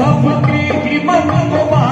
salva o crime, manda roubar.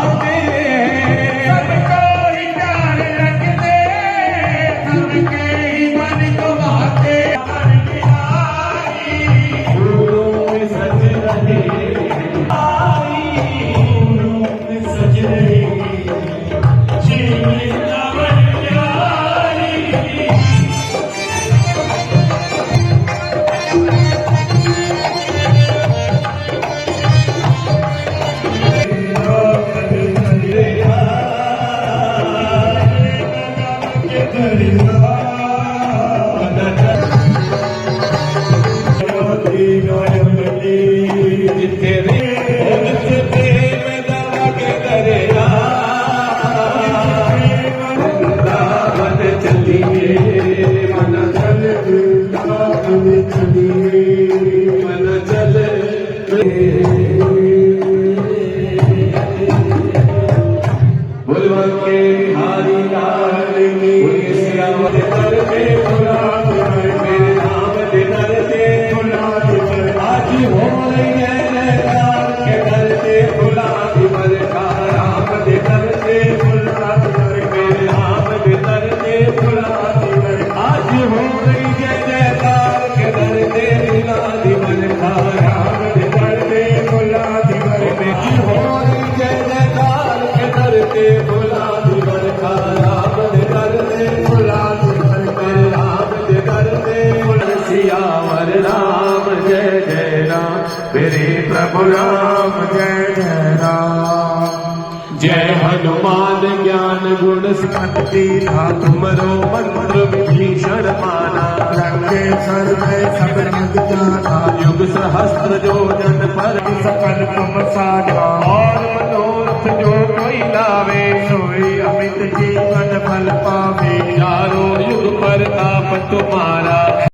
ਸਕਤੀ ਨਾਮ ਮਰੋ ਮੰਤਰ ਵਿਧੀ ਸ਼ਰਮਾਨਾ। ਲੰਕੇ ਸਰਵੇ ਸਭ ਜਗਤਾਨਾ ਯੁਗ ਸਹਸਤਰ ਜੋ ਜਨ ਪਰ ਸਕਲ ਤੁਮ ਸਾਜਾ ਔਰ ਮਨੋਰਥ ਜੋ ਕੋਈ ਲਾਵੇ ਸੋਈ ਅਮਿਤ ਜੀਵਨ ਫਲ ਪਾਵੇ। ਯਾਰੋ ਯੁਗ ਪਰ ਤਾਪ ਤੁਮਾਰਾ।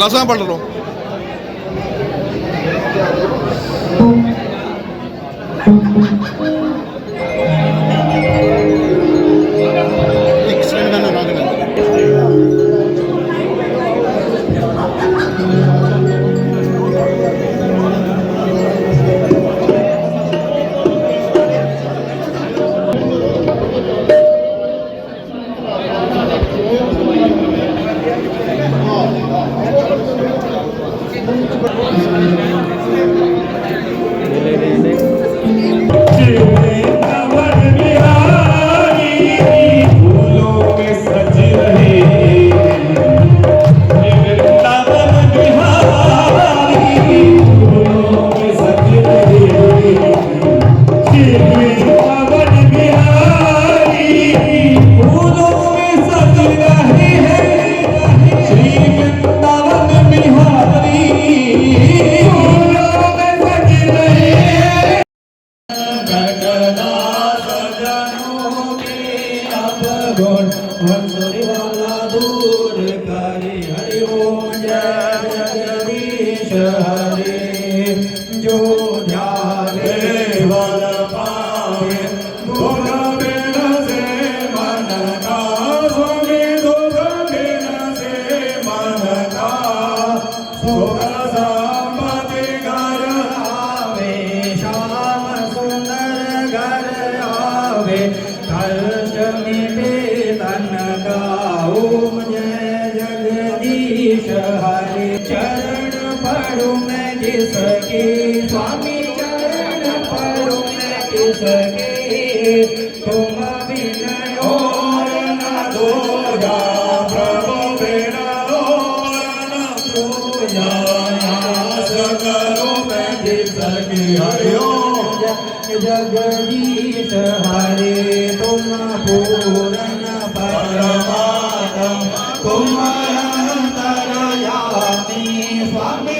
ਚਲਾ ਸਾਹਿਬ ਬਾਰਡਰ ਤੋਂ मैं किसके स्वामी चरण पढ़ू मैं किसके तुम बिन और प्रभु सकलो मैं जिसकी हरिओ। जगदीश हरे, तुम पूरन परमात्म। तुम अंतरयामी स्वामी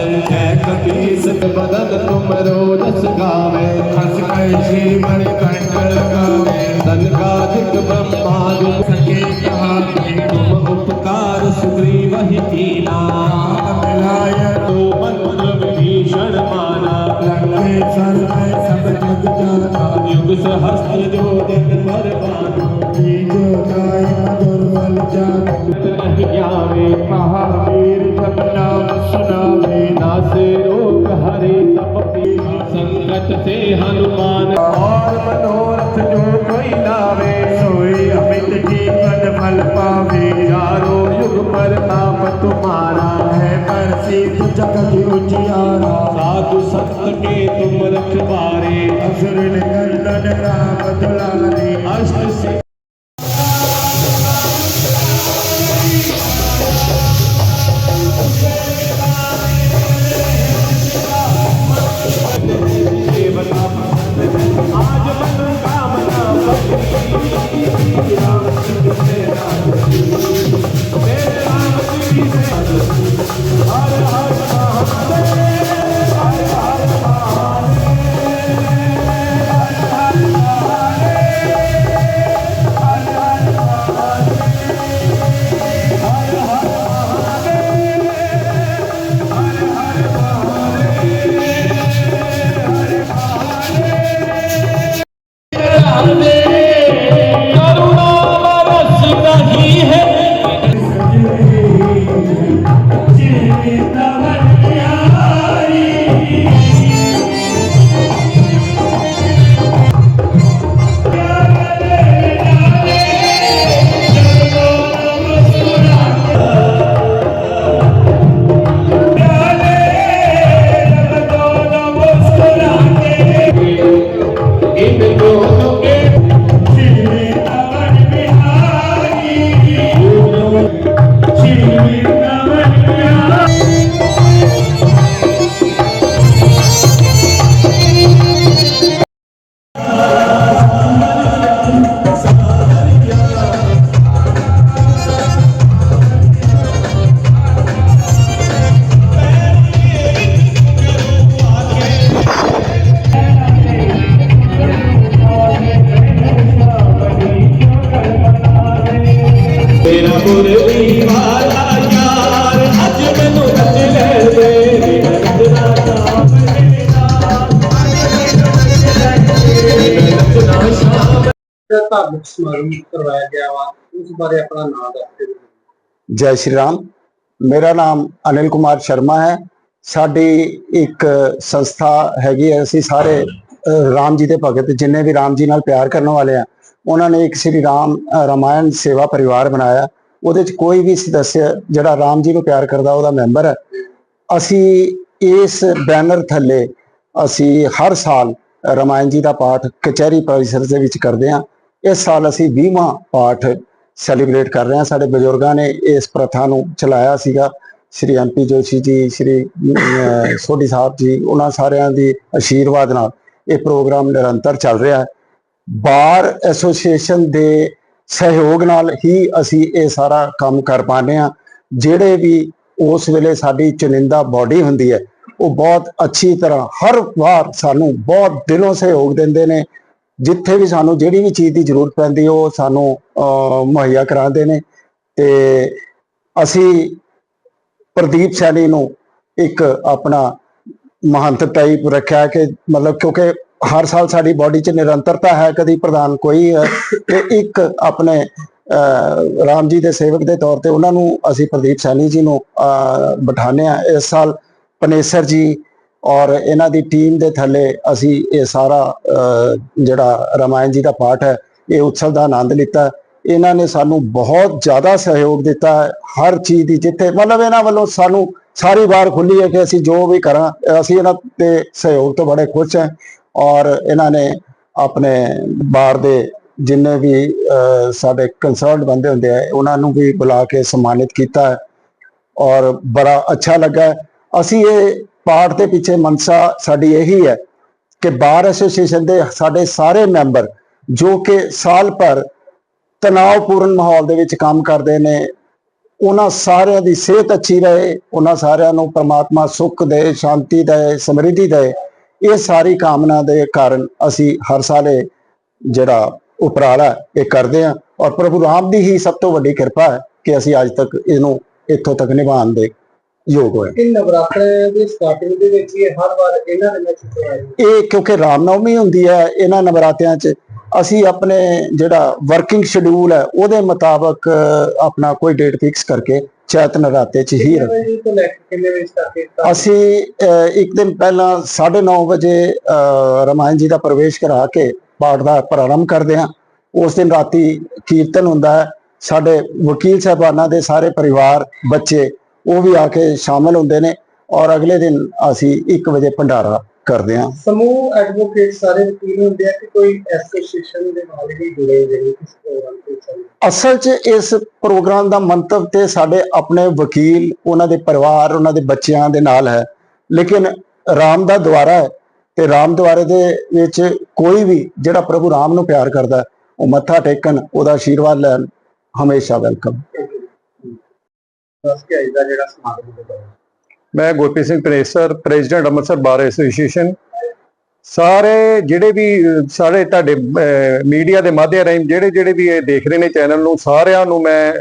तीसत बदन तुम रोजस गावे। हंस कैसे मन कंटल गावे। धन का दिक ब्रह्माद सके कहा तुम उपकार सुग्रीव ही कीना। मिलाय तो मंत्र विभीषण माना। लंके सर है सब जग जाना युग सहस्त्र जो दिन भर बानो जो गाय मधुर जानो। नहीं जावे पा ਜਗਤ ਤੇ ਹਨੂਮਾਨ। ਔਰ ਮਨੋਰਥ ਜੋ ਕੋਈ ਲਾਵੇ ਸੋਈ ਅਮਿਤ ਜੀਵਨ ਫਲ ਪਾਵੇ। ਯਾਰੋ ਯੁਗ ਪਰ ਨਾਮ ਤੁਮਾਰਾ ਹੈ ਪਰ ਸਿੱਧ ਜਗਤ ਉਚਿਆਰਾ ਸਾਧੂ ਸੰਤ ਕੇ ਤੁਮ ਰਖਵਾਰੇ। ਅਸੁਰ ਨਿਕੰਦਨ ਰਾਮ ਦੁਲਾਰੇ। ਅਸ਼ਟ ਸੇ ਬਾਰੇ ਆਪਣਾ ਨਾਮ ਦੱਸ ਦਿਓ। ਜੈ ਸ਼੍ਰੀ ਰਾਮ। ਮੇਰਾ ਨਾਮ ਅਨਿਲ ਕੁਮਾਰ ਸ਼ਰਮਾ ਹੈ। ਸਾਡੀ ਇੱਕ ਸੰਸਥਾ ਹੈਗੀ ਹੈ। ਅਸੀਂ ਸਾਰੇ ਰਾਮ ਜੀ ਦੇ ਭਗਤ ਜਿੰਨੇ ਵੀ ਰਾਮ ਜੀ ਨਾਲ ਪਿਆਰ ਕਰਨ ਵਾਲੇ ਆ ਉਹਨਾਂ ਨੇ ਇੱਕ ਸ੍ਰੀ ਰਾਮ ਅ, ਰਾਮਾਇਣ ਸੇਵਾ ਪਰਿਵਾਰ ਬਣਾਇਆ। ਉਹਦੇ ਚ ਕੋਈ ਵੀ ਸਦੱਸਿਆ ਜਿਹੜਾ ਰਾਮ ਜੀ ਨੂੰ ਪਿਆਰ ਕਰਦਾ ਉਹਦਾ ਮੈਂਬਰ ਹੈ। ਅਸੀਂ ਇਸ ਬੈਨਰ ਥੱਲੇ ਅਸੀਂ ਹਰ ਸਾਲ ਰਾਮਾਇਣ ਜੀ ਦਾ ਪਾਠ ਕਚਹਿਰੀ ਪਰਿਸਰ ਦੇ ਵਿੱਚ ਕਰਦੇ ਹਾਂ। ਇਸ ਸਾਲ ਅਸੀਂ 20ਵਾਂ ਪਾਠ ਸੈਲੀਬ੍ਰੇਟ ਕਰ ਰਹੇ ਹਾਂ। ਸਾਡੇ ਬਜ਼ੁਰਗਾਂ ਨੇ ਇਸ ਪ੍ਰਥਾ ਨੂੰ ਚਲਾਇਆ ਸੀਗਾ। ਸ਼੍ਰੀ ਐਮਪੀ ਜੋਸ਼ੀ ਜੀ, ਸ਼੍ਰੀ ਸੋਢੀ ਸਾਹਿਬ ਜੀ, ਉਹਨਾਂ ਸਾਰਿਆਂ ਦੀ ਆਸ਼ੀਰਵਾਦ ਨਾਲ ਇਹ ਪ੍ਰੋਗਰਾਮ ਨਿਰੰਤਰ ਚੱਲ ਰਿਹਾ ਹੈ। ਬਾਰ ਐਸੋਸੀਏਸ਼ਨ ਦੇ ਸਹਿਯੋਗ ਨਾਲ ਹੀ ਅਸੀਂ ਇਹ ਸਾਰਾ ਕੰਮ ਕਰ ਪਾਉਂਦੇ ਹਾਂ। ਜਿਹੜੇ ਵੀ ਉਸ ਵੇਲੇ ਸਾਡੀ ਚੁਣਿੰਦਾ ਬਾਡੀ ਹੁੰਦੀ ਹੈ, ਉਹ ਬਹੁਤ ਅੱਛੀ ਤਰ੍ਹਾਂ ਹਰ ਵਾਰ ਸਾਨੂੰ ਬਹੁਤ ਦਿਲੋਂ ਸਹਿਯੋਗ ਦਿੰਦੇ ਨੇ। ਜਿੱਥੇ ਵੀ ਸਾਨੂੰ ਜਿਹੜੀ ਵੀ ਚੀਜ਼ ਦੀ ਜ਼ਰੂਰਤ ਪੈਂਦੀ ਉਹ ਸਾਨੂੰ ਅਹ, ਮੁਹੱਈਆ ਕਰਾਉਂਦੇ ਨੇ। ਤੇ ਅਸੀਂ ਪ੍ਰਦੀਪ ਸੈਣੀ ਨੂੰ ਇੱਕ ਆਪਣਾ ਮਹੰਤ ਟਾਈਪ ਰੱਖਿਆ ਕਿ ਮਤਲਬ ਕਿਉਂਕਿ ਹਰ ਸਾਲ ਸਾਡੀ ਬਾਡੀ 'ਚ ਨਿਰੰਤਰਤਾ ਹੈ ਕਦੀ ਪ੍ਰਧਾਨ ਕੋਈ ਹੈ। ਤੇ ਇੱਕ ਆਪਣੇ ਅਹ, ਰਾਮ ਜੀ ਦੇ ਸੇਵਕ ਦੇ ਤੌਰ ਤੇ ਉਹਨਾਂ ਨੂੰ ਅਸੀਂ ਪ੍ਰਦੀਪ ਸੈਣੀ ਜੀ ਨੂੰ ਅਹ, ਬਿਠਾਉਂਦੇ ਆ ਇਸ ਸਾਲ ਪਨੇਸਰ ਜੀ ਔਰ ਇਹਨਾਂ ਦੀ ਟੀਮ ਦੇ ਥੱਲੇ ਅਸੀਂ ਇਹ ਸਾਰਾ ਜਿਹੜਾ ਰਾਮਾਇਣ ਜੀ ਦਾ ਪਾਠ ਹੈ, ਇਹ ਉਤਸਵ ਦਾ ਆਨੰਦ ਲਿੱਤਾ। ਇਹਨਾਂ ਨੇ ਸਾਨੂੰ ਬਹੁਤ ਜ਼ਿਆਦਾ ਸਹਿਯੋਗ ਦਿੱਤਾ ਹੈ, ਹਰ ਚੀਜ਼ ਦੀ ਜਿੱਥੇ, ਮਤਲਬ ਇਹਨਾਂ ਵੱਲੋਂ ਸਾਨੂੰ ਸਾਰੀ ਵਾਰ ਖੁੱਲੀ ਹੈ ਕਿ ਅਸੀਂ ਜੋ ਵੀ ਕਰਾਂ, ਅਸੀਂ ਇਹਨਾਂ 'ਤੇ ਸਹਿਯੋਗ ਤੋਂ ਬੜੇ ਖੁਸ਼ ਹਾਂ। ਔਰ ਇਹਨਾਂ ਨੇ ਆਪਣੇ ਬਾਰ ਦੇ ਜਿੰਨੇ ਵੀ ਸਾਡੇ ਕੰਸਰਨਡ ਬੰਦੇ ਹੁੰਦੇ ਆ, ਉਹਨਾਂ ਨੂੰ ਵੀ ਬੁਲਾ ਕੇ ਸਨਮਾਨਿਤ ਕੀਤਾ ਹੈ। ਔਰ ਬੜਾ ਅੱਛਾ ਲੱਗਾ ਅਸੀਂ ਇਹ ਪਾਠ ਦੇ ਪਿੱਛੇ ਮਨਸਾ ਸਾਡੀ ਇਹੀ ਹੈ ਕਿ ਬਾਰ ਐਸੋਸੀਏਸ਼ਨ ਦੇ ਸਾਡੇ ਸਾਰੇ ਮੈਂਬਰ ਜੋ ਕਿ ਸਾਲ ਭਰ ਤਣਾਅਪੂਰਨ ਮਾਹੌਲ ਦੇ ਵਿੱਚ ਕੰਮ ਕਰਦੇ ਨੇ, ਉਹਨਾਂ ਸਾਰਿਆਂ ਦੀ ਸਿਹਤ ਅੱਛੀ ਰਹੇ, ਉਹਨਾਂ ਸਾਰਿਆਂ ਨੂੰ ਪਰਮਾਤਮਾ ਸੁੱਖ ਦੇ, ਸ਼ਾਂਤੀ ਦੇ, ਸਮਰਿੱਧੀ ਦੇ, ਇਹ ਸਾਰੀ ਕਾਮਨਾ ਦੇ ਕਾਰਨ ਅਸੀਂ ਹਰ ਸਾਲ ਜਿਹੜਾ ਉਪਰਾਲਾ ਇਹ ਕਰਦੇ ਹਾਂ। ਔਰ ਪ੍ਰਭੂ ਰਾਮ ਦੀ ਹੀ ਸਭ ਤੋਂ ਵੱਡੀ ਕਿਰਪਾ ਹੈ ਕਿ ਅਸੀਂ ਅੱਜ ਤੱਕ ਇਹਨੂੰ ਇੱਥੋਂ ਤੱਕ ਨਿਭਾਉਣ ਦੇ ਯੋਗ ਹੋਏ ਕਿ ਨਵਰਾਤਰੇ ਦੀ ਸਟਾਰਟਿੰਗ ਦੇ ਵਿੱਚ ਹੀ ਹਰ ਵਾਰ ਇਹਨਾਂ ਦੇ ਵਿੱਚ ਹੋਇਆ ਜੀ। ਇਹ ਕਿਉਂਕਿ ਰਾਮਨਵਮੀ ਹੁੰਦੀ ਹੈ ਇਹਨਾਂ ਨਵਰਾਤਿਆਂ 'ਚ ਅਸੀਂ ਆਪਣੇ ਜਿਹੜਾ ਵਰਕਿੰਗ ਸ਼ਡਿਊਲ ਹੈ ਉਹਦੇ ਮੁਤਾਬਕ ਆਪਣਾ ਕੋਈ ਡੇਟ ਫਿਕਸ ਕਰਕੇ ਚੈਤ ਨਰਾਤੇ 'ਚ ਹੀ? ਅਸੀਂ ਇੱਕ ਦਿਨ ਪਹਿਲਾਂ 9:30 ਵਜੇ ਰਾਮਾਇਣ ਜੀ ਦਾ ਪ੍ਰਵੇਸ਼ ਕਰਾ ਕੇ ਪਾਠ ਦਾ ਪ੍ਰਾਰੰਭ ਕਰਦੇ ਹਾਂ ਉਸ ਦਿਨ ਰਾਤੀ ਕੀਰਤਨ ਹੁੰਦਾ ਹੈ ਸਾਡੇ ਵਕੀਲ ਸਾਹਿਬਾਨਾਂ ਦੇ ਸਾਰੇ ਪਰਿਵਾਰ ਬੱਚੇ ਉਹ ਵੀ ਆ ਕੇ ਸ਼ਾਮਲ ਹੁੰਦੇ ਨੇ ਔਰ ਅਗਲੇ ਦਿਨ ਅਸੀਂ 1 ਵਜੇ ਭੰਡਾਰਾ ਕਰਦੇ ਹਾਂ। ਸਮੂਹ ਐਡਵੋਕੇਟ ਸਾਰੇ ਵਕੀਲ ਹੁੰਦੇ ਆ ਕਿ ਕੋਈ ਐਸੋਸੀਏਸ਼ਨ ਦੇ ਨਾਲ ਹੀ ਜੁੜੇ ਹੋਏ ਨੇ ਇਸ ਪ੍ਰੋਗਰਾਮ ਦੇ ਵਿੱਚ? ਅਸਲ 'ਚ ਇਸ ਪ੍ਰੋਗਰਾਮ ਦਾ ਮੰਤਵ ਤੇ ਸਾਡੇ ਆਪਣੇ ਵਕੀਲ ਉਹਨਾਂ ਦੇ ਪਰਿਵਾਰ ਉਹਨਾਂ ਦੇ ਬੱਚਿਆਂ ਦੇ ਨਾਲ ਹੈ। ਲੇਕਿਨ ਰਾਮ ਦਾ ਦੁਆਰਾ ਹੈ ਤੇ ਰਾਮ ਦੁਆਰੇ ਦੇ ਵਿੱਚ ਕੋਈ ਵੀ ਜਿਹੜਾ ਪ੍ਰਭੂ ਰਾਮ ਨੂੰ ਪਿਆਰ ਕਰਦਾ ਉਹ ਮੱਥਾ ਟੇਕਣ ਉਹਦਾ ਆਸ਼ੀਰਵਾਦ ਲੈਣ ਹਮੇਸ਼ਾ ਵੈਲਕਮ। ਦੱਸ ਕੇ ਆਈ ਦਾ ਜਿਹੜਾ ਸਮਾਗਮ ਦੇ ਦੌਰਾਨ ਮੈਂ ਗੁਰਪ੍ਰੀਤ ਸਿੰਘ ਪ੍ਰੇਸਰ ਪ੍ਰੈਜ਼ੀਡੈਂਟ ਅੰਮ੍ਰਿਤਸਰ ਬਾਰ ਐਸੋਸੀਏਸ਼ਨ ਸਾਰੇ ਜਿਹੜੇ ਵੀ, ਸਾਰੇ ਤੁਹਾਡੇ ਮੀਡੀਆ ਦੇ ਮਾਧਿਅਮ ਰਾਹੀਂ ਜਿਹੜੇ ਜਿਹੜੇ ਵੀ ਇਹ ਦੇਖ ਰਹੇ ਨੇ ਚੈਨਲ ਨੂੰ, ਸਾਰਿਆਂ ਨੂੰ ਮੈਂ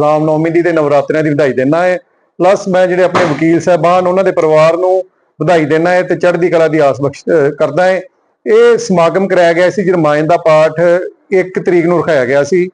ਰਾਮ ਨੌਮੀ ਦੀ ਤੇ ਨਵਰਾਤਰਿਆਂ ਦੀ ਵਧਾਈ ਦਿੰਦਾ ਹੈ। ਪਲੱਸ ਮੈਂ ਜਿਹੜੇ ਆਪਣੇ ਵਕੀਲ ਸਾਹਿਬਾਨ, ਉਹਨਾਂ ਦੇ ਪਰਿਵਾਰ ਨੂੰ ਵਧਾਈ ਦਿੰਦਾ ਹੈ ਤੇ ਚੜ੍ਹਦੀ ਕਲਾ ਦੀ ਆਸ ਬਖਸ਼ ਕਰਦਾ ਹੈ। ਇਹ ਸਮਾਗਮ ਕਰਾਇਆ ਗਿਆ ਸੀ, ਜਰਮਾਇਨ ਦਾ ਪਾਠ 1 ਤਰੀਕ ਨੂੰ ਰਖਾਇਆ ਗਿਆ ਸੀ।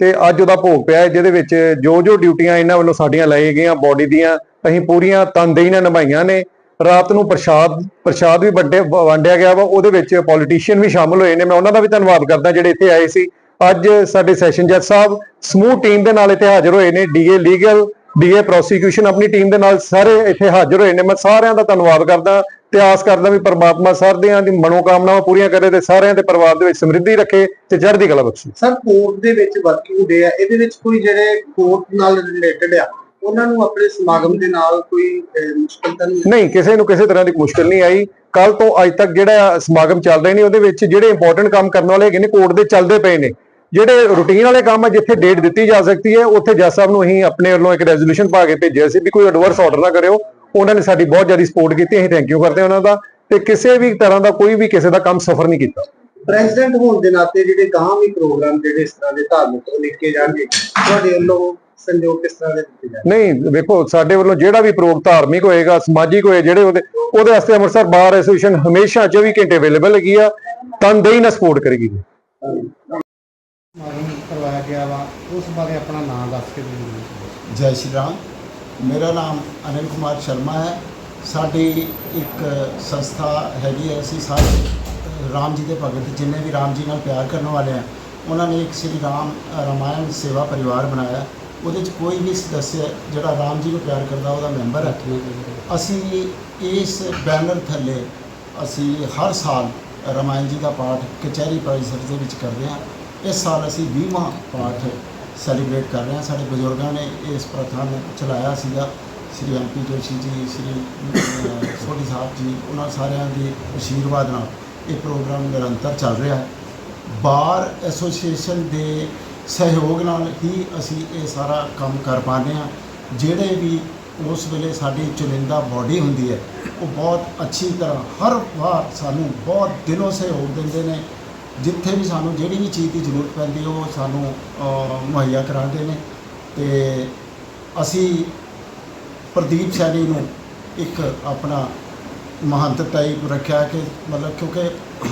ਤੇ ਅੱਜ ਉਹਦਾ ਭੋਗ ਪਿਆ ਹੈ, ਜਿਹਦੇ ਵਿੱਚ ਜੋ ਜੋ ਡਿਊਟੀਆਂ ਇਹਨਾਂ ਵੱਲੋਂ ਸਾਡੀਆਂ ਲਾਈਆਂ ਗਈਆਂ ਬਾਡੀ ਦੀਆਂ ਅਸੀਂ ਪੂਰੀਆਂ ਤਨਦੇਹੀ ਨਾਲ ਨਿਭਾਈਆਂ ਨੇ। ਰਾਤ ਨੂੰ ਪ੍ਰਸ਼ਾਦ ਪ੍ਰਸ਼ਾਦ ਵੀ ਵੱਡੇ ਵੰਡਿਆ ਗਿਆ ਵਾ ਉਹਦੇ ਵਿੱਚ ਪੋਲੀਟੀਸ਼ੀਅਨ ਵੀ ਸ਼ਾਮਲ ਹੋਏ ਨੇ। ਮੈਂ ਉਹਨਾਂ ਦਾ ਵੀ ਧੰਨਵਾਦ ਕਰਦਾ ਜਿਹੜੇ ਇੱਥੇ ਆਏ ਸੀ। ਅੱਜ ਸਾਡੇ ਸੈਸ਼ਨ ਜੱਜ ਸਾਹਿਬ ਸਮੂਹ ਟੀਮ ਦੇ ਨਾਲ ਇੱਥੇ ਹਾਜ਼ਰ ਹੋਏ ਨੇ। ਡੀਏ ਲੀਗਲ ਡੀਏ ਪ੍ਰੋਸੀਕਿਊਸ਼ਨ ਆਪਣੀ ਟੀਮ ਦੇ ਨਾਲ ਸਾਰੇ ਇੱਥੇ ਹਾਜ਼ਰ ਹੋਏ ਨੇ। ਮੈਂ ਸਾਰਿਆਂ ਦਾ ਧੰਨਵਾਦ ਕਰਦਾ। ਤੇ ਆਸ ਕਰਦਾ ਵੀ ਪਰਮਾਤਮਾ ਸਾਰਿਆਂ ਦੀ ਮਨੋਕਾਮਨਾਵਾਂ ਪੂਰੀਆਂ ਕਰੇ ਤੇ ਸਾਰਿਆਂ ਦੇ ਪਰਿਵਾਰ ਦੇ ਵਿੱਚ ਸਮਰਿੱਧੀ ਰੱਖੇ ਤੇ ਚੜ੍ਹਦੀ ਕਲਾ ਬਖਸ਼ੇ। ਸਰ ਕੋਰਟ ਦੇ ਵਿੱਚ ਵਰਕਿੰਗ ਡੇ ਆ ਇਹਦੇ ਵਿੱਚ ਕੋਈ ਜਿਹੜੇ ਕੋਰਟ ਨਾਲ ਰਿਲੇਟਡ ਆ ਉਹਨਾਂ ਨੂੰ ਆਪਣੇ ਸਮਾਗਮ ਦੇ ਨਾਲ ਕੋਈ ਮੁਸ਼ਕਲ ਤਾਂ ਨਹੀਂ ਨਹੀਂ ਕਿਸੇ ਨੂੰ ਕਿਸੇ ਤਰ੍ਹਾਂ ਦੀ ਮੁਸ਼ਕਲ ਨਹੀਂ ਆਈ। ਕੱਲ ਤੋਂ ਅੱਜ ਤੱਕ ਜਿਹੜਾ ਸਮਾਗਮ ਚੱਲ ਰਹੇ ਨੇ ਉਹਦੇ ਵਿੱਚ ਜਿਹੜੇ ਇੰਪੋਰਟੈਂਟ ਕੰਮ ਕਰਨ ਵਾਲੇ ਹੈਗੇ ਨੇ ਕੋਰਟ ਦੇ ਚੱਲਦੇ ਪਏ ਨੇ। ਜਿਹੜੇ ਰੂਟੀਨ ਵਾਲੇ ਕੰਮ ਆ ਜਿੱਥੇ ਡੇਟ ਦਿੱਤੀ ਜਾ ਸਕਦੀ ਹੈ ਉੱਥੇ ਜੱਜ ਸਾਹਿਬ ਨੂੰ ਅਸੀਂ ਆਪਣੇ ਵੱਲੋਂ ਇੱਕ ਰੈਜ਼ੋਲੂਸ਼ਨ ਪਾ ਕੇ ਭੇਜਿਆ ਸੀ ਵੀ ਕੋਈ ਐਡਵਰਸ ਆਰਡਰ ਨਾ ਕਰਿਓ। ਉਹਨਾਂ ਨੇ ਸਾਡੀ ਬਹੁਤ ਜ਼ਿਆਦਾ ਸਪੋਰਟ ਕੀਤੀ ਅਸੀਂ ਥੈਂਕ ਯੂ ਕਰਦੇ ਹਾਂ ਉਹਨਾਂ ਦਾ ਤੇ ਕਿਸੇ ਵੀ ਤਰ੍ਹਾਂ ਦਾ ਕੋਈ ਵੀ ਕਿਸੇ ਦਾ ਕੰਮ ਸਫਰ ਨਹੀਂ ਕੀਤਾ। ਪ੍ਰੈਜ਼ੀਡੈਂਟ ਹੋਣ ਦੇ ਨਾਤੇ ਜਿਹੜੇ ਗਾਂ ਵੀ ਪ੍ਰੋਗਰਾਮ ਜਿਹੜੇ ਇਸ ਤਰ੍ਹਾਂ ਦੇ ਧਾਰਮਿਕ ਉਹ ਲਿਖੇ ਜਾਣਗੇ ਤੁਹਾਡੇ ਵੱਲੋਂ ਸੰਯੋਗ ਕਿਸ ਤਰ੍ਹਾਂ ਦੇ ਦਿੱਤੇ ਜਾਣਗੇ? ਨਹੀਂ ਵੇਖੋ ਸਾਡੇ ਵੱਲੋਂ ਜਿਹੜਾ ਵੀ ਪ੍ਰੋਗ ਧਾਰਮਿਕ ਹੋਏਗਾ ਸਮਾਜਿਕ ਹੋਏ ਜਿਹੜੇ ਉਹਦੇ ਉਹਦੇ ਵਾਸਤੇ ਅੰਮ੍ਰਿਤਸਰ ਬਾਰ ਐਸੋਸੀਏਸ਼ਨ ਹਮੇਸ਼ਾ 24 ਘੰਟੇ ਅਵੇਲੇਬਲ ਹੈਗੀ ਆ ਤਨਦੇਹੀ ਨਾਲ ਸਪੋਰਟ ਕਰੇਗੀ। ਕਰਵਾਇਆ ਗਿਆ ਵਾ ਉਸ ਬਾਰੇ ਆਪਣਾ ਨਾਮ ਦੱਸ ਕੇ ਜੀ ਜੈ ਸ਼੍ਰੀ ਰਾਮ। ਮੇਰਾ ਨਾਮ ਅਨਿਲ ਕੁਮਾਰ ਸ਼ਰਮਾ ਹੈ। ਸਾਡੀ ਇੱਕ ਸੰਸਥਾ ਹੈਗੀ ਹੈ। ਅਸੀਂ ਸਾਰੇ ਰਾਮ ਜੀ ਦੇ ਭਗਤ ਜਿੰਨੇ ਵੀ ਰਾਮ ਜੀ ਨਾਲ ਪਿਆਰ ਕਰਨ ਵਾਲੇ ਆ ਉਹਨਾਂ ਨੇ ਇੱਕ ਸ੍ਰੀ ਰਾਮ ਅ, ਰਾਮਾਇਣ ਸੇਵਾ ਪਰਿਵਾਰ ਬਣਾਇਆ। ਉਹਦੇ 'ਚ ਕੋਈ ਵੀ ਸਦੱਸਿਆ ਜਿਹੜਾ ਰਾਮ ਜੀ ਨੂੰ ਪਿਆਰ ਕਰਦਾ ਉਹਦਾ ਮੈਂਬਰ ਹੈ। ਅਸੀਂ ਇਸ ਬੈਨਰ ਥੱਲੇ ਅਸੀਂ ਹਰ ਸਾਲ ਰਾਮਾਇਣ ਜੀ ਦਾ ਪਾਠ ਕਚਹਿਰੀ ਪਰਿਸਰ ਦੇ ਵਿੱਚ ਕਰਦੇ ਹਾਂ। ਇਸ ਸਾਲ ਅਸੀਂ 20ਵਾਂ ਪਾਠ ਸੈਲੀਬ੍ਰੇਟ ਕਰ ਰਹੇ ਹਾਂ। ਸਾਡੇ ਬਜ਼ੁਰਗਾਂ ਨੇ ਇਸ ਪ੍ਰਥਾ ਨੂੰ ਚਲਾਇਆ ਸੀਗਾ। ਸ੍ਰੀ ਐਮ ਪੀ ਜੋਸ਼ੀ ਜੀ, ਸ੍ਰੀ ਸੋਢੀ ਸਾਹਿਬ ਜੀ, ਉਹਨਾਂ ਸਾਰਿਆਂ ਦੇ ਅਸ਼ੀਰਵਾਦ ਨਾਲ ਇਹ ਪ੍ਰੋਗਰਾਮ ਨਿਰੰਤਰ ਚੱਲ ਰਿਹਾ ਹੈ। ਬਾਰ ਐਸੋਸੀਏਸ਼ਨ ਦੇ ਸਹਿਯੋਗ ਨਾਲ ਹੀ ਅਸੀਂ ਇਹ ਸਾਰਾ ਕੰਮ ਕਰ ਪਾਉਂਦੇ ਹਾਂ। ਜਿਹੜੇ ਵੀ ਉਸ ਵੇਲੇ ਸਾਡੀ ਚੁਣਿੰਦਾ ਬਾਡੀ ਹੁੰਦੀ ਹੈ, ਉਹ ਬਹੁਤ ਅੱਛੀ ਤਰ੍ਹਾਂ ਹਰ ਵਾਰ ਸਾਨੂੰ ਬਹੁਤ ਦਿਲੋਂ ਸਹਿਯੋਗ ਦਿੰਦੇ ਨੇ। ਜਿੱਥੇ ਵੀ ਸਾਨੂੰ ਜਿਹੜੀ ਵੀ ਚੀਜ਼ ਦੀ ਜ਼ਰੂਰਤ ਪੈਂਦੀ ਉਹ ਸਾਨੂੰ ਅਹ, ਮੁਹੱਈਆ ਕਰਾਉਂਦੇ ਨੇ। ਤੇ ਅਸੀਂ ਪ੍ਰਦੀਪ ਸੈਣੀ ਨੂੰ ਇੱਕ ਆਪਣਾ ਮਹੰਤ ਟਾਈਪ ਰੱਖਿਆ ਕਿ ਮਤਲਬ ਕਿਉਂਕਿ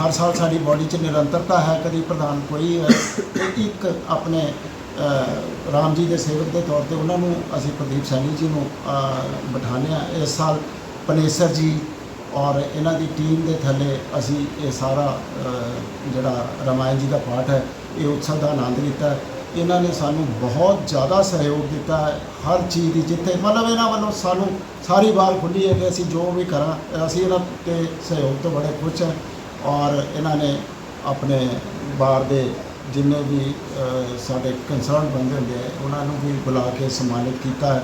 ਹਰ ਸਾਲ ਸਾਡੀ ਬਾਡੀ 'ਚ ਨਿਰੰਤਰਤਾ ਹੈ ਕਦੀ ਪ੍ਰਧਾਨ ਕੋਈ ਹੈ ਤੇ ਇੱਕ ਆਪਣੇ ਅਹ, ਰਾਮ ਜੀ ਦੇ ਸੇਵਕ ਦੇ ਤੌਰ ਤੇ ਉਹਨਾਂ ਨੂੰ ਅਸੀਂ ਪ੍ਰਦੀਪ ਸੈਣੀ ਜੀ ਨੂੰ ਅਹ, ਬਿਠਾਉਂਦੇ ਹਾਂ। ਇਸ ਸਾਲ ਪਨੇਸਰ ਜੀ ਔਰ ਇਹਨਾਂ ਦੀ ਟੀਮ ਦੇ ਥੱਲੇ ਅਸੀਂ ਇਹ ਸਾਰਾ ਜਿਹੜਾ ਰਾਮਾਇਣ ਜੀ ਦਾ ਪਾਠ ਹੈ, ਇਹ ਉਤਸਵ ਦਾ ਆਨੰਦ ਲਿੱਤਾ ਇਹਨਾਂ ਨੇ ਸਾਨੂੰ ਬਹੁਤ ਜ਼ਿਆਦਾ ਸਹਿਯੋਗ ਦਿੱਤਾ ਹੈ, ਹਰ ਚੀਜ਼ ਦੀ ਜਿੱਥੇ, ਮਤਲਬ ਇਹਨਾਂ ਵੱਲੋਂ ਸਾਨੂੰ ਸਾਰੀ ਬਾਰ ਖੁੱਲੀ ਹੈ ਕਿ ਅਸੀਂ ਜੋ ਵੀ ਕਰਾਂ, ਅਸੀਂ ਇਹਨਾਂ ਤੇ ਸਹਿਯੋਗ ਤੋਂ ਬੜੇ ਖੁਸ਼ ਹਾਂ ਔਰ ਇਹਨਾਂ ਨੇ ਆਪਣੇ ਬਾਰ ਦੇ ਜਿੰਨੇ ਵੀ ਸਾਡੇ ਕੰਸਰਨ ਬੰਦੇ ਹੁੰਦੇ ਆ, ਉਹਨਾਂ ਨੂੰ ਵੀ ਬੁਲਾ ਕੇ ਸਨਮਾਨਿਤ ਕੀਤਾ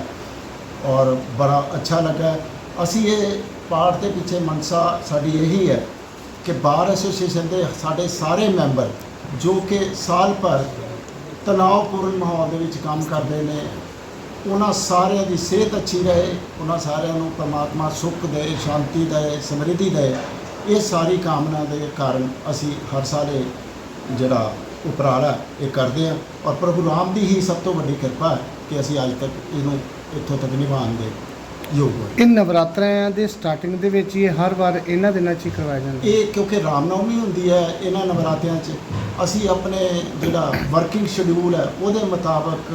ਔਰ ਬੜਾ ਅੱਛਾ ਲੱਗਾ ਅਸੀਂ ਇਹ ਪਾਠ ਦੇ ਪਿੱਛੇ ਮਨਸਾ ਸਾਡੀ ਇਹੀ ਹੈ ਕਿ ਬਾਰ ਐਸੋਸੀਏਸ਼ਨ ਦੇ ਸਾਡੇ ਸਾਰੇ ਮੈਂਬਰ ਜੋ ਕਿ ਸਾਲ ਭਰ ਤਣਾਅਪੂਰਨ ਮਾਹੌਲ ਦੇ ਵਿੱਚ ਕੰਮ ਕਰਦੇ ਨੇ, ਉਹਨਾਂ ਸਾਰਿਆਂ ਦੀ ਸਿਹਤ ਅੱਛੀ ਰਹੇ, ਉਹਨਾਂ ਸਾਰਿਆਂ ਨੂੰ ਪਰਮਾਤਮਾ ਸੁੱਖ ਦੇ, ਸ਼ਾਂਤੀ ਦੇ, ਸਮਰਿੱਧੀ ਦੇ, ਇਹ ਸਾਰੀ ਕਾਮਨਾ ਦੇ ਕਾਰਨ ਅਸੀਂ ਹਰ ਸਾਲ ਇਹ ਜਿਹੜਾ ਉਪਰਾਲਾ ਇਹ ਕਰਦੇ ਹਾਂ। ਔਰ ਪ੍ਰਭੂ ਰਾਮ ਦੀ ਹੀ ਸਭ ਤੋਂ ਵੱਡੀ ਕਿਰਪਾ ਕਿ ਅਸੀਂ ਅੱਜ ਤੱਕ ਇਹਨੂੰ ਇੱਥੋਂ ਤੱਕ ਨਿਭਾਉਣ ਦੇ ਯੋਗ। ਇਹ ਨਵਰਾਤਰਿਆਂ ਦੇ ਸਟਾਰਟਿੰਗ ਦੇ ਵਿੱਚ ਹੀ ਇਹ ਹਰ ਵਾਰ ਇਹਨਾਂ ਦਿਨਾਂ 'ਚ ਹੀ ਕਰਵਾਇਆ ਜਾਂਦਾ। ਇਹ ਕਿਉਂਕਿ ਰਾਮਨੌਮੀ ਹੁੰਦੀ ਹੈ ਇਹਨਾਂ ਨਵਰਾਤਿਆਂ 'ਚ। ਅਸੀਂ ਆਪਣੇ ਜਿਹੜਾ ਵਰਕਿੰਗ ਸ਼ਡਿਊਲ ਹੈ ਉਹਦੇ ਮੁਤਾਬਕ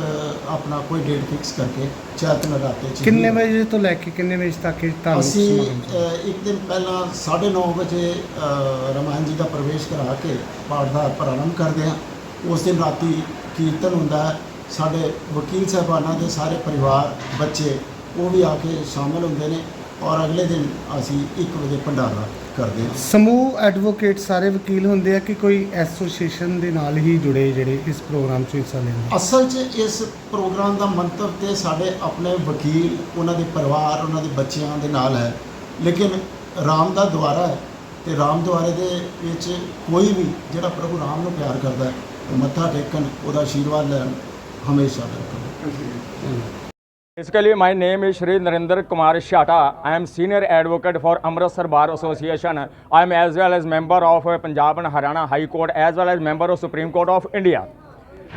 ਆਪਣਾ ਕੋਈ ਡੇਟ ਫਿਕਸ ਕਰਕੇ ਚੈਤ ਨਵਰਾਤੇ 'ਚ ਕਿੰਨੇ ਵਜੇ ਤੋਂ ਲੈ ਕੇ ਕਿੰਨੇ ਵਜੇ ਤੱਕ ਇਹ ਧਾਰਮਿਕ ਅਸੀਂ ਸਮਾਗਮ ਚੱਲਦਾ? ਅ, ਇੱਕ ਦਿਨ ਪਹਿਲਾਂ 9:30 ਵਜੇ ਅ, ਰਾਮਾਇਣ ਜੀ ਦਾ ਪ੍ਰਵੇਸ਼ ਕਰਾ ਕੇ ਪਾਠ ਦਾ ਪ੍ਰਾਰੰਭ ਕਰਦੇ ਹਾਂ। ਉਸ ਦਿਨ ਰਾਤੀ ਕੀਰਤਨ ਹੁੰਦਾ ਹੈ। ਸਾਡੇ ਵਕੀਲ ਸਾਹਿਬਾਨਾਂ ਦੇ ਸਾਰੇ ਪਰਿਵਾਰ ਬੱਚੇ ਉਹ ਵੀ ਆ ਕੇ ਸ਼ਾਮਲ ਹੁੰਦੇ ਨੇ ਔਰ ਅਗਲੇ ਦਿਨ ਅਸੀਂ 1 ਵਜੇ ਭੰਡਾਰਾ ਕਰਦੇ ਹਾਂ। ਸਮੂਹ ਐਡਵੋਕੇਟ ਸਾਰੇ ਵਕੀਲ ਹੁੰਦੇ ਆ ਕਿ ਕੋਈ ਐਸੋਸੀਏਸ਼ਨ ਦੇ ਨਾਲ ਹੀ ਜੁੜੇ ਜਿਹੜੇ ਇਸ ਪ੍ਰੋਗਰਾਮ 'ਚ ਹਿੱਸਾ ਲੈਂਦੇ ਅਸਲ 'ਚ ਇਸ ਪ੍ਰੋਗਰਾਮ ਦਾ ਮੰਤਵ ਤੇ ਸਾਡੇ ਆਪਣੇ ਵਕੀਲ ਉਹਨਾਂ ਦੇ ਪਰਿਵਾਰ ਉਹਨਾਂ ਦੇ ਬੱਚਿਆਂ ਦੇ ਨਾਲ ਹੈ। ਲੇਕਿਨ ਰਾਮ ਦਾ ਦੁਆਰਾ ਹੈ ਤੇ ਰਾਮ ਦੁਆਰੇ ਦੇ ਵਿੱਚ ਕੋਈ ਵੀ ਜਿਹੜਾ ਪ੍ਰਭੂ ਰਾਮ ਨੂੰ ਪਿਆਰ ਕਰਦਾ ਹੈ ਉਹ ਮੱਥਾ ਟੇਕਣ ਉਹਦਾ ਆਸ਼ੀਰਵਾਦ ਲੈਣ ਹਮੇਸ਼ਾ ਬਿਲਕੁਲ। Basically, my name is Shri Narendra Kumar Shata. I am senior advocate for Amritsar Bar Association. I am as well as member of Punjab and Haryana High Court as well as member of Supreme Court of India.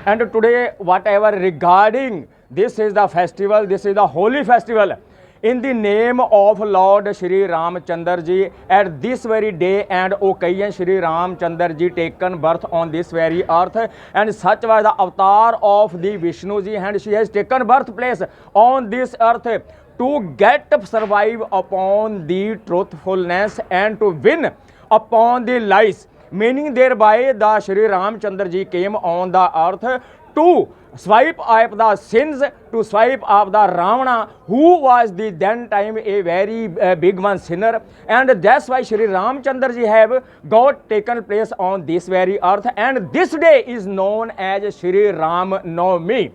And today, whatever regarding this is the festival, this is the holy festival. In the name of Lord Shri Ramchandar ji, at this very day and occasion, Shri Ramchandar ji taken birth on this very earth, and such was the avatar of the Vishnu ji, and she has taken birthplace on this earth to get survive upon the truthfulness and to win upon the lies meaning thereby the Shri Ramchandar ji came on the earth to swipe up the sins, to swipe up the Ravana, who was the then time a very uh, big one sinner, and that's why Shri Ramchandar ji have got taken place on this very earth, and this day is known as Shri Ram Navami.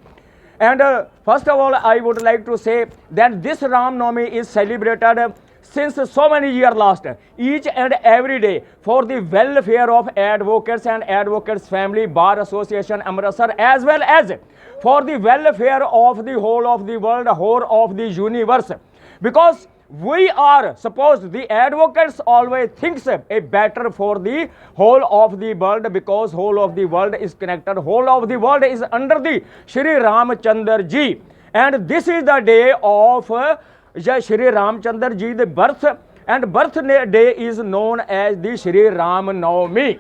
And uh, first of all, I would like to say that this Ram Navami is celebrated since so many years last, each and every day for the welfare of advocates and advocates family bar association Amritsar as well as for the welfare of the whole of the world, whole of the universe. Because we are suppose the advocates always thinks a better for the whole of the world because whole of the world is connected whole of the world is under the shri ramchandar ji. And this is the day of uh, shri ramchandar ji the birth. And birth day is known as the shri ram navami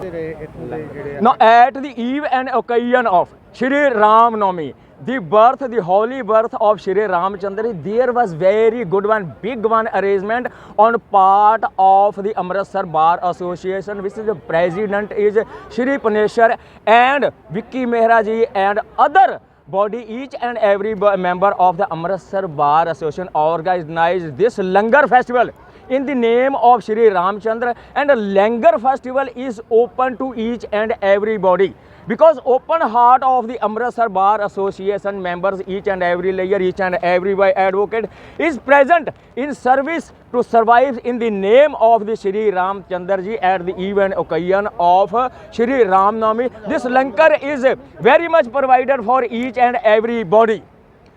Now, at the eve and occasion of Shri Ram Navami, the birth, the holy birth of Shri Ramchandra, there was very good one, big one arrangement on part of the Amritsar Bar Association, which is the president is Shri Paneshwar and Vicky Mehra ji and other body, each and every bo- member of the Amritsar Bar Association organized this Langar festival in the name of Shri Ramchandra. And Langar festival is open to each and everybody. Because open heart of the Amritsar Bar Association members each and every layer each and every advocate is present in service to survive in the name of the Shri Ram Chandra ji at the event occasion of Shri Ram Navami this Lankar is very much provided for each and everybody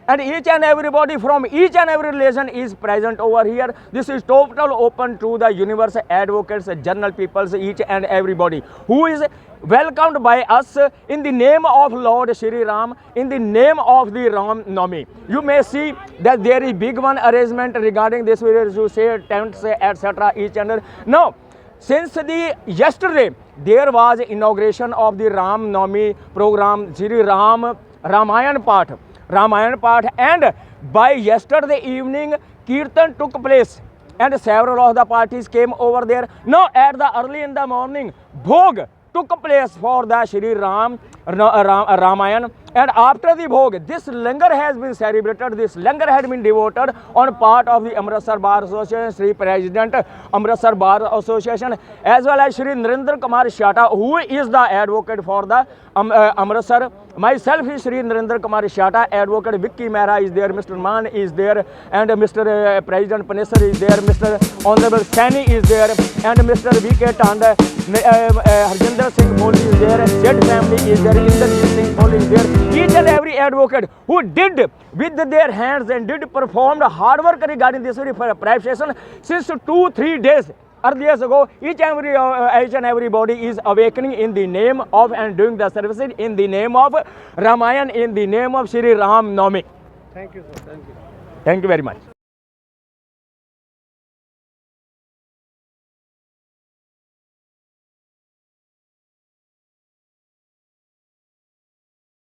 and each and everybody from each and every relation is present over here. This is total open to the universe advocates journal peoples each and everybody who is welcomed by us in the name of lord shri ram in the name of the ram nami. You may see that there is big one arrangement regarding this where you say tents etc each and every- no. Since the yesterday there was inauguration of the ram nami program shri ram ramayan part Ramayan part and by yesterday evening Kirtan took place and several of the parties came over there. Now at the early in the morning Bhog took place for the Shri Ram, Ra- Ra- Ramayan and after the Bhog this Langar has been celebrated, this Langar had been devoted on part of the Amritsar Bar Association, Sri President Amritsar Bar Association as well as Shri Narendra Kumar Shata who is the advocate for the um, uh, Amritsar Myself is Sri Narendra Kumar Shata, advocate Vicky Mehra is there, Mr. Man is there, and Mr. uh, President Panesar is there, Mr. Honorable Sani is there, and Mr. V.K. Tanda, uh, uh, Harjinder Singh Kohli is there, Z family is there, Inderjeet Singh there. Each and every advocate who did with their hands and did performed hard work regarding this very privatization since two, three days are years ago, each and, every, uh, each and everybody is awakening in the name of and doing the services in the name of Ramayan, in the name of Sri Ram Nami. Thank you, sir. Thank you. Thank you very much.